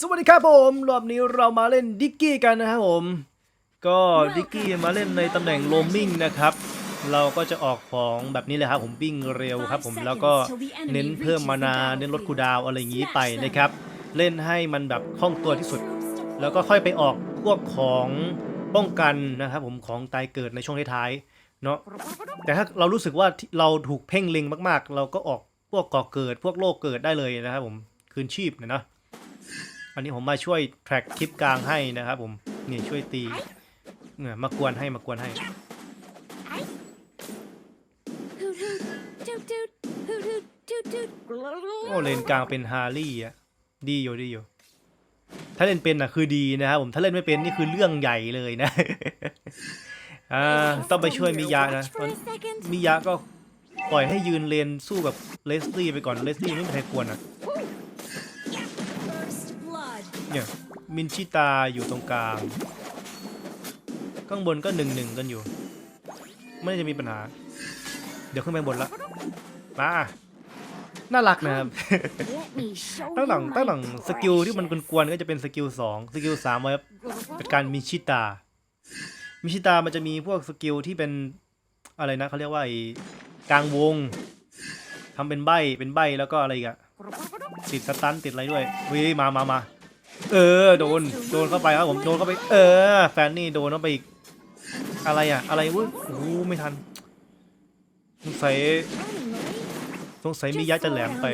สวัสดีครับผม รอบนี้เรามาเล่นดิกกี้กันนะครับผม ก็ดิกกี้มาเล่นในตำแหน่งโรมมิ่งนะครับ เราก็จะออกของแบบนี้เลยครับผมวิ่งเร็วครับผมแล้วก็เน้นเพิ่มมานาเน้นลดคูลดาวน์อะไรอย่างนี้ไปนะครับ เล่นให้มันแบบคล่องตัวที่สุด แล้วก็ค่อยไปออกพวกของป้องกันนะครับผมของตายเกิดในช่วงท้ายๆเนาะแต่ถ้าเรารู้สึกว่าเราถูกเพ่งเล็งมาก ๆ เราก็ออกพวกก่อเกิดพวกโรคเกิดได้เลยนะครับผมคืนชีพเนี่ยเนาะ อันนี้ผมมาช่วยแทร็กคลิปกลางให้นะครับผมนี่ช่วยตีเนี่ยมากวนให้มากวนให้โอ้เลนกลางเป็นฮาร์รี่อะดีอยู่ดีอยู่ถ้าเล่นเป็นอะคือดีนะครับผมถ้าเล่นไม่เป็นนี่คือเรื่องใหญ่เลยนะอ่าต้องไปช่วยมิยะนะมิยะก็ปล่อยให้ยืนเลนสู้กับเลสลี่ไปก่อนเลสลี่ไม่มีใครควรอะ เนี่ย มินชิตาอยู่ตรงกลาง ข้างบนก็หนึ่งหนึ่งกันอยู่ ไม่น่าจะมีปัญหา เดี๋ยวขึ้นไปบนละ มา น่ารักนะครับ Let me show ตั้งหลัง you ตั้งหลัง my สกิลที่มัน precious. กวนๆก็จะเป็นสกิลสองสกิลสามไว้เป็นการมิชิตา มิชิตามันจะมีพวกสกิลที่เป็นอะไรนะเขาเรียกว่าไอ้กลางวงทำเป็นใบเป็นใบแล้วก็อะไรอีกอะติดสตันติดอะไรด้วยเฮ้ยมามามา เออโดนโดนเข้าไปครับผมโดนเข้าไป เออ แฟนนี่โดนเข้าไปอีกอะไรอะอะไรวะโอ้ไม่ทันสงสัยสงสัยมียะจะแหลมไป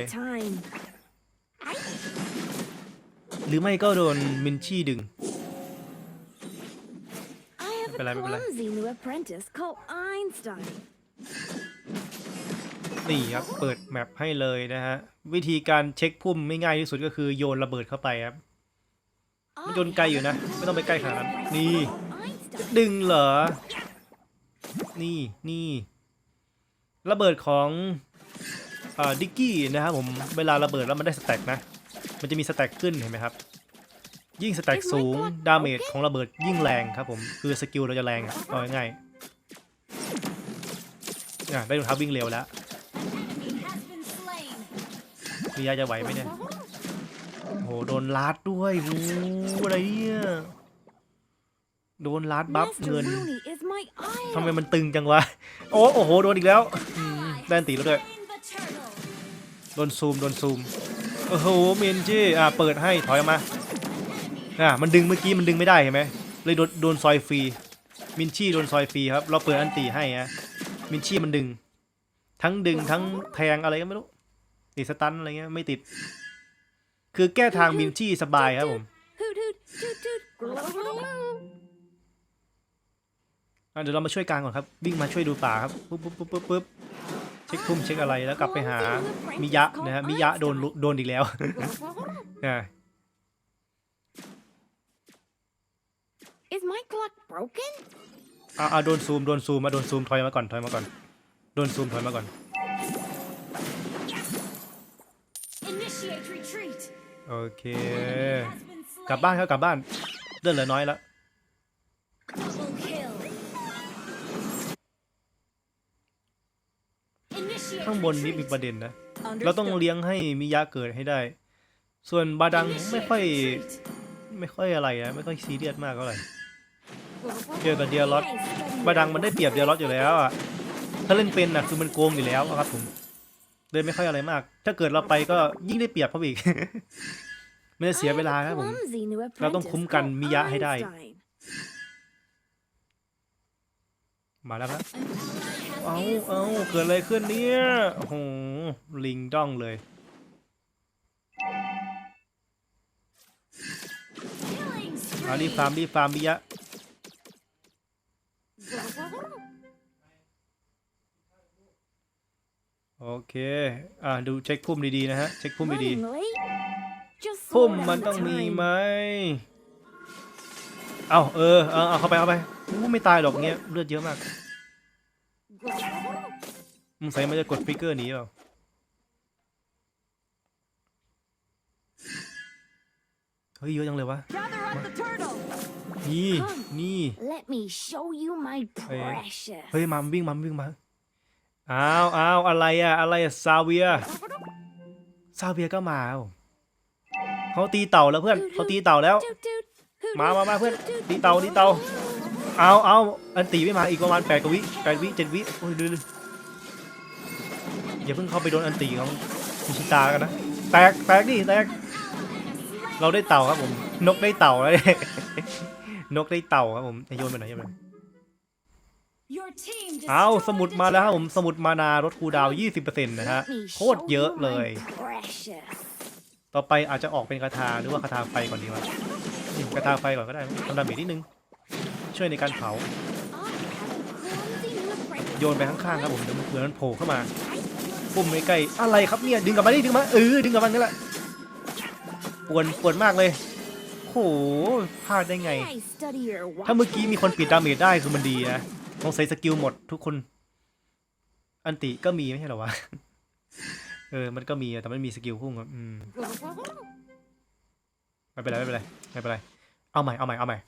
หรือไม่ก็โดนมินชี่ดึงไม่เป็นไรไม่เป็นไรนี่ครับ เปิดแมปให้เลยนะฮะ วิธีการเช็คพุ่มไม่ง่ายที่สุดก็คือโยนระเบิดเข้าไปครับ มันโยนไกลอยู่นะ ไม่ต้องไปใกล้ขนาดนั้นนี่ดึงเหรอ นี่นี่ระเบิดของอดิกกี้นะครับผมเวลาระเบิดแล้วมันได้สแต็กนะ มันจะมีสแต็กขึ้นเห็นไหมครับ ยิ่งสแต็กสูงดาเมจของระเบิดยิ่งแรงครับผมคือสกิลเราจะแรงเอาง่ายๆอะได้รองเท้าวิ่งเร็วแล้วมียาจะไหวไหมเนี่ย โอ้โหโดนลัดด้วยโอ้โหอะไรเนี่ยโดนลัดบัฟ Master เงิน Rooney is my ทำไม idol. มันตึงจังวะ โอ้โอ้โหโดนอีกแล้วอืมได้อันตีแล้วด้วยโดนซูมโดนซูมโอ้โหเมนจี้อะเปิดให้ถอยออกมาอะมันดึงเมื่อกี้มันดึงไม่ได้เห็นไหมเลยโดนโดนซอยฟรีมินชี่โดนซอยฟรีครับ เราเปิดอันตีให้ฮะมินชี่มันดึง ทั้งดึงทั้งแทงอะไรก็ไม่รู้ติดสตันอะไรเงี้ยไม่ติด คือแก้ทางมินชี่สบายครับผม Hoot hoot, toot toot. อะเดี๋ยวเรามาช่วยกลางก่อนครับ วิ่งมาช่วยดูป่าครับปุ๊บปุ๊บปุ๊บปุ๊บปุ๊บเช็คทุ่มเช็คอะไรแล้วกลับไปหามิยะนะฮะมิยะโดนลุโดนอีกแล้วอะ Is my clock broken? อะอะโดนซูมโดนซูมมาโดนซูมถอยมาก่อนถอยมาก่อนโดนซูมถอยมาก่อน โอเค กลับบ้านครับกลับบ้านเลือดเหลือน้อยแล้วข้างบนนี้มีประเด็นนะ เราต้องเลี้ยงให้มิยะเกิดให้ได้ ส่วนบาดังไม่ค่อยไม่ค่อยอะไรนะไม่ค่อยซีเรียสมากเท่าไหร่เจอกับเดียร์ลอตบาดังมันได้เปรียบเดียร์ลอตอยู่แล้วอะถ้าเล่นเป็นอะคือมันโกงอยู่แล้วครับผม เลยไม่ค่อยอะไรมาก ถ้าเกิดเราไปก็ยิ่งได้เปรียบเขาอีก ไม่ได้เสียเวลาครับผม เราต้องคุ้มกันมิยะให้ได้ มาแล้วครับ เอาเอาเกิดอะไรขึ้นเนี่ย โอ้โห ลิงด้องเลย Killing เอารีบ spree. ฟาร์มรีบฟาร์มมิยะ โอเค อ่าดูเช็คพุ่มดีๆนะฮะ เช็คพุ่มดี Running late? Just ๆ slow พุ่ม down มัน the ต้องมี time. ไหม เอาเออ เอาเอาเข้าไปเข้าไปอู้ไม่ตายหรอกเงี้ย เลือดเยอะมากมึงใส่มันจะกดฟิกเกอร์หนีเปล่าเฮ้ยเยอะจังเลยวะ Gather up the turtle. นี่ นี่ Let me show you my Hey. precious. เฮ้ยมาวิ่งมาวิ่งมา อ้าวอ้าวอะไรอะอะไรอะซาเวียซาเวียก็มาวเขาตีเต่าแล้วเพื่อนเขาตีเต่าแล้ว มามามาเพื่อนตีเต่าตีเต่าเอาเอาอันตีไม่มาอีกประมาณแปดกวิแปดวิเจ็ดวิโอ้ยดูดูอย่าเพิ่งเข้าไปโดนอันตีของคุชิตากันนะแตกแตกดิแตกเราได้เต่าครับผม นกได้เต่าแล้วนกได้เต่าครับผมโยนไปหนโยนไป เอาส destroyed มุด a มาแล้วครับผม turret. สมุดมานารถคูลดาวน์20%นะฮะ Let me โคตรเยอะ show you เลย my precious. ต่อไปอาจจะออกเป็นคาถาหรือว่าคาถาไฟก่อนดีวะนี่คาถาไฟก่อนก็ได้ทำดาเมจนิดนึง ช่วยในการเผา I have a clumsy new apprentice. โยนไปข้างๆครับผมเดี๋ยวมันเผื่อมันโผล่เข้ามาปุ่มไม่ใกล้อะไรครับเนี่ยดึงกลับมาดิดึงมาเออดึงกลับมานั่นแหละปวนปวนมากเลยโหพลาดได้ไง I study your ถ้าเมื่อกี้มีคนปิดดาเมจได้คือมันดีนะ ต้องใส่สกิลหมดทุกคน อันติก็มีไม่ใช่เหรอวะ เออ มันก็มีแต่ไม่มีสกิลพุ่งครับอืมไม่เป็นไรไม่เป็นไรไม่เป็นไร เอาใหม่เอาใหม่เอาใหม่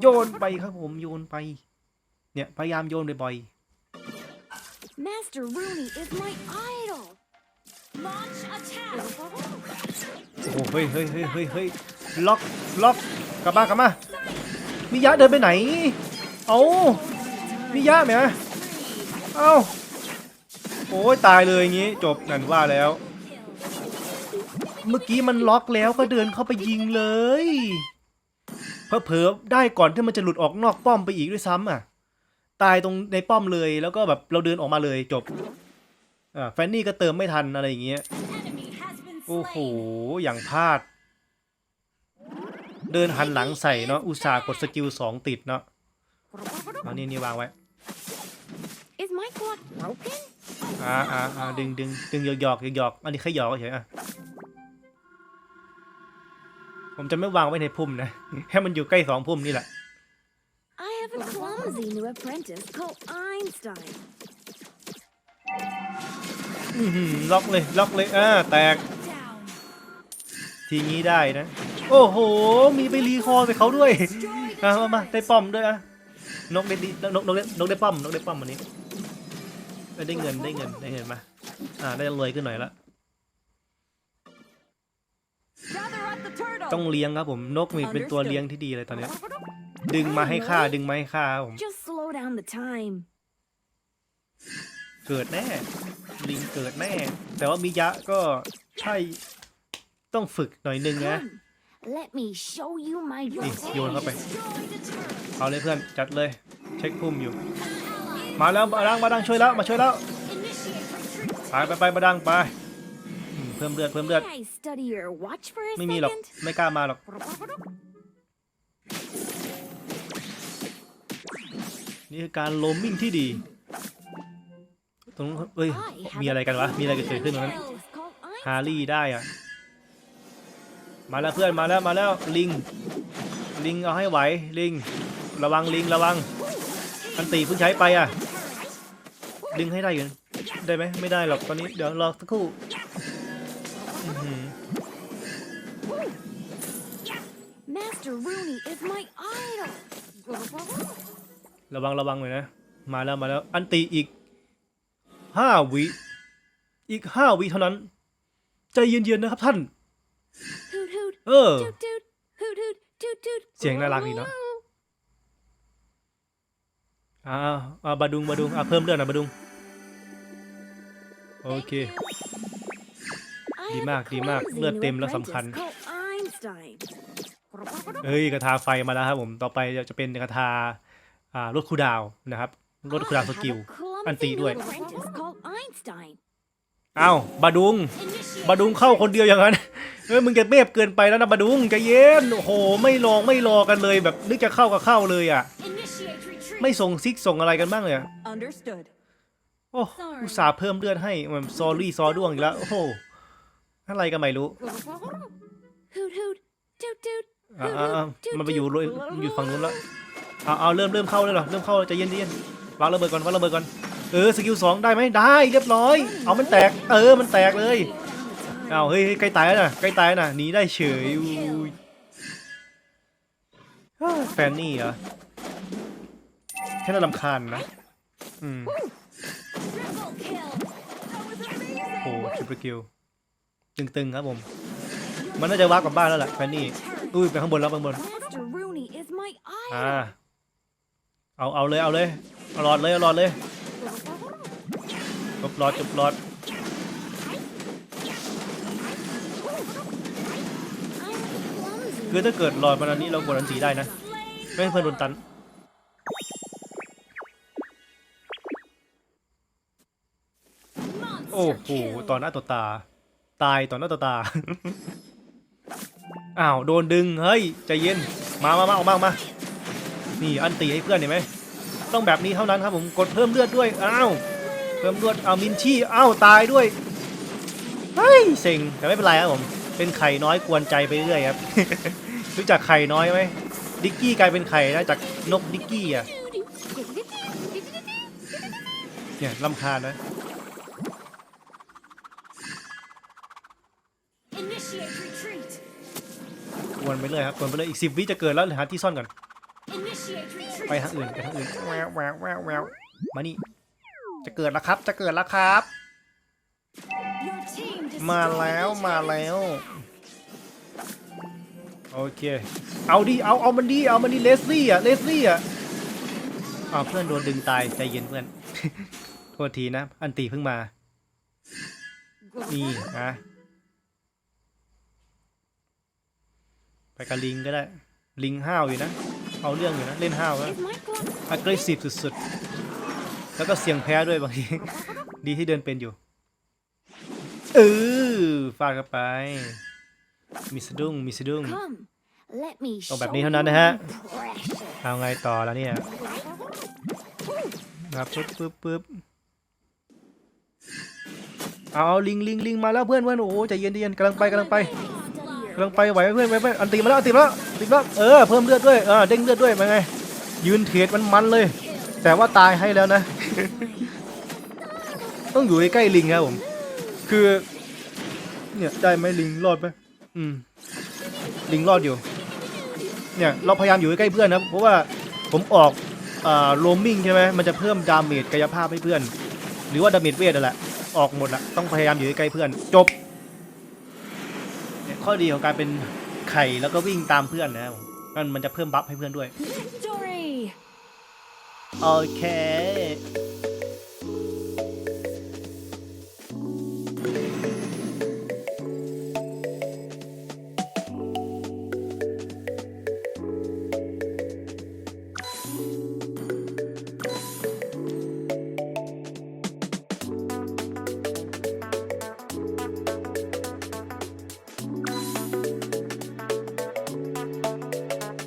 โยนไปครับผมโยนไป เนี่ยพยายามโยนบ่อย Master Rooney is my idol. Launch attack. ๆโอ้โหเฮ้ยเฮ้ยเฮ้ยเฮ้ยเฮ้ยล็อกล็อกกลับมากลับมา มิยะเดินไปไหน เอามิยะไหมเอาโอ้ยตายเลยอย่างงี้ จบนั่นว่าแล้ว เมื่อกี้มันล็อกแล้วก็เดินเข้าไปยิงเลยเผลอได้ก่อนที่มันจะหลุดออกนอกป้อมไปอีกด้วยซ้ำอะ ตายตรงในป้อมเลยแล้วก็แบบเราเดินออกมาเลยจบอ่าแฟนนี่ก็เติมไม่ทันอะไรอย่างเงี้ยโอ้โหอย่างพลาด เดินหันหลังใส่เนาะอุตส่าห์กดสกิลสองติดเนาะเอานี่นี่วางไว้ Is my clock broken? อ่าอ่าอ่าดึงดึงดึงหยอกหยอกหยอกหยอกอันนี้แค่หยอกเฉยๆอะผมจะไม่วางไว้ในพุ่มนะให้มันอยู่ใกล้สองพุ่มนี่แหละ I have a clumsy new apprentice called Einstein. อื้อหือล็อกเลยล็อกเลยอ่าแตก Down. ทีงี้ได้นะ โอ้โห มีไปรีคอร์ไปเขาด้วย Destroyed อะ a มามา turret. ได้ป้อมด้วยอะนกได้ดีนกนกได้นกได้ป้อมนกได้ป้อมวันนี้เอ้ยได้เงินได้เงินได้เงินมาอ่าได้รวยขึ้นหน่อยละ Gather at the turtle. ต้องเลี้ยงครับผมนกมีเป็นตัวเลี้ยงที่ดีเลยตอนเนี้ยดึงมาให้ค่าดึงมาให้ค่าครับผม Just slow down the time. เกิดแน่ลิงเกิดแน่แต่ว่ามิยะก็ใช่ต้องฝึกหน่อยนึงนะ Come, let me show you my นี่ drawing. โยนเข้าไป Destroyed a turret. เอาเลยเพื่อนจัดเลย เช็คพุ่มอยู่ มาแล้วมาดังมาดังช่วยแล้วมาช่วยแล้ว Initiate retreat. ไปไปไปมาดังไปอืมเพิ่มเลือดเพิ่มเลือด May I study your watch for a ไม่มีหรอก second? ไม่กล้ามาหรอก นี่คือการโลมมิ่งที่ดี ตรงนู้นเอ้ย I have มีอะไรกันวะ มีอะไรเกิดขึ้นตรงนั้น apprentice called ฮารี่ได้อะ มาแล้วเพื่อนมาแล้วมาแล้วลิง ลิงเอาให้ไหวลิง ระวังลิงระวังอันตีเพิ่งใช้ไปอะ ดึงให้ได้อยู่นะได้ไหมไม่ได้หรอกตอนนี้เดี๋ยวรอสักครู่อื้อหือ Master Rooney is my idol. ระวังระวังหน่อยนะ มาแล้วมาแล้ว อันตีอีกห้าวิ อีกห้าวิเท่านั้น ใจเย็นๆนะครับท่าน Hoot hoot, เออ toot toot, hoot hoot, toot toot. เสียงน่ารักดีเนอะอ่าอ่าบาดุงบาดุงอ่าเพิ่มเลือดหน่อยบาดุง โอเค I ดี have มาก a ดีมาก clumsy เลือด new เต็มแล้วสำคัญ apprentice called Einstein. เฮ้ยกระทาไฟมาแล้วครับผม ต่อไปจะเป็นกระทาอ่ารถคูลดาวน์นะครับรถคูลดาวน์สกิล I have a clumsy อันตีด้วย new apprentice called Einstein. อ้าวบาดุง Initiate บาดุงเข้าคนเดียวอย่างนั้น เฮ้ยมึงจะเมฟเกินไปแล้วนะบาดุงใจเย็นโอ้โหไม่ลองไม่รอกันเลยแบบนึกจะเข้าก็เข้าเลยอะ Initiate retreat. ไม่ส่งซิกส่งอะไรกันบ้างเลยอะ Understood. โอ้อุตส่าห์เพิ่มเลือดให้มันซอรี่ซอด้วงอีกแล้วโอ้โหอะไรก็ไม่รู้ Hoot hoot, toot toot. อ่าอ่าอ่ามันไปอยู่โรยอยู่ฝั่งนู้นแล้วเอาเอาเริ่มเริ่มเข้าเลยเหรอเริ่มเข้าใจเย็นใจเย็นวางระเบิดก่อนวางระเบิดก่อนเออสกิลสองได้ไหมได้เรียบร้อย เอามันแตก เออมันแตกเลย Down the time. เอาเฮ้ยเฮ้ยใกล้ตายแล้วนะใกล้ตายแล้วนะหนีได้เฉยอุ้ยเฮ้ยแฟนนี่เหรอแค่น่ารำคาญนะอืม Triple kill. That was amazing. โอ้ทริปเปิลคิวตึงๆครับผม มันน่าจะวาร์ปกลับบ้านแล้วแหละแฟนนี่ อุ้ยไปข้างบนแล้วข้างบน Master Rooney is my อ่า idol. เอาเอาเลยเอาเลยเอาหลอดเลยเอาหลอดเลยจบหลอดจบหลอด คือถ้าเกิดหลอดมันอันนี้เรากดอันสีได้นะ ไม่ให้เพื่อนโดนตัน โอ้โหต่อหน้าต่อตา ตายต่อหน้าต่อตา อ้าว โดนดึง เฮ้ย ใจเย็น มามามาออกมาออกมา นี่อันตีให้เพื่อนเห็นไหม ต้องแบบนี้เท่านั้นครับผม กดเพิ่มเลือดด้วย อ้าว เพิ่มเลือด เอามินชี่ อ้าว ตายด้วย เฮ้ย เซ็ง แต่ไม่เป็นไรครับผม เป็นไข่น้อยกวนใจไปเรื่อยครับ รู้จักไข่น้อยไหมดิกกี้กลายเป็นไข่นะจากนกดิกกี้อะเนี่ยลำคาญนะ Initiate retreat. วนไปเลยครับวนไปเลยอีกสิบวิจะเกิดแล้วหาที่ซ่อนก่อน Initiate retreat. ไปทางอื่นไปทางอื่นแววแววแววแววมานี่จะเกิดแล้วครับ จะเกิดแล้วครับ Your team destroyed มาแล้ว the มา turret. แล้ว โอเค เอาดิเอาเอามันดิเอามันดิเลสลี่อะเลสลี่อะอ้าวเพื่อนโดนดึงตายใจเย็นเพื่อน โทษทีนะ อันตีเพิ่งมา นี่นะไปกับลิงก็ได้ ลิงห้าวอยู่นะ เอาเรื่องอยู่นะ เล่นห้าวนะ Is my glove อักเรสซีฟสุดๆ แล้วก็เสียงแพ้ด้วยบางที ดีที่เดินเป็นอยู่ เออฟาดเข้าไป มีสะดุ้งมีสะดุ้ง come? Let me ต้อง show แบบ you นี้เท่านั้นนะฮะ I'm precious. เอาไงต่อแล้วเนี่ยครับปึ๊บปึ๊บปึ๊บเอาเอาลิงลิงลิงมาแล้วเพื่อนเพื่อนโอ้โหใจเย็นใจเย็นกำลังไปกำลังไปกำลังไปไหวไหมเพื่อนไหวไหมอันตีมาแล้วอันตีมาแล้วอันตีมาแล้วเออเพิ่มเลือดด้วยเออเด้งเลือดด้วยมาไง ยืนเทรดมันมันๆเลย แต่ว่าตายให้แล้วนะ ต้องอยู่ใกล้ๆลิงครับผม คือ เนี่ยได้ไหมลิงรอดไหมอืม ลิงรอดอยู่ เนี่ยเราพยายามอยู่ใกล้ๆเพื่อนนะครับเพราะว่าผมออกอ่าโรมมิ่งใช่ไหมมันจะเพิ่มดาเมจกายภาพให้เพื่อน หรือว่าดาเมจเวทนั่นแหละออกหมดละต้องพยายามอยู่ใกล้ๆเพื่อน จบเนี่ยข้อดีของการเป็นไข่แล้วก็วิ่งตามเพื่อนนะครับผมมันมันจะเพิ่มบัฟให้เพื่อนด้วย Victory. โอเค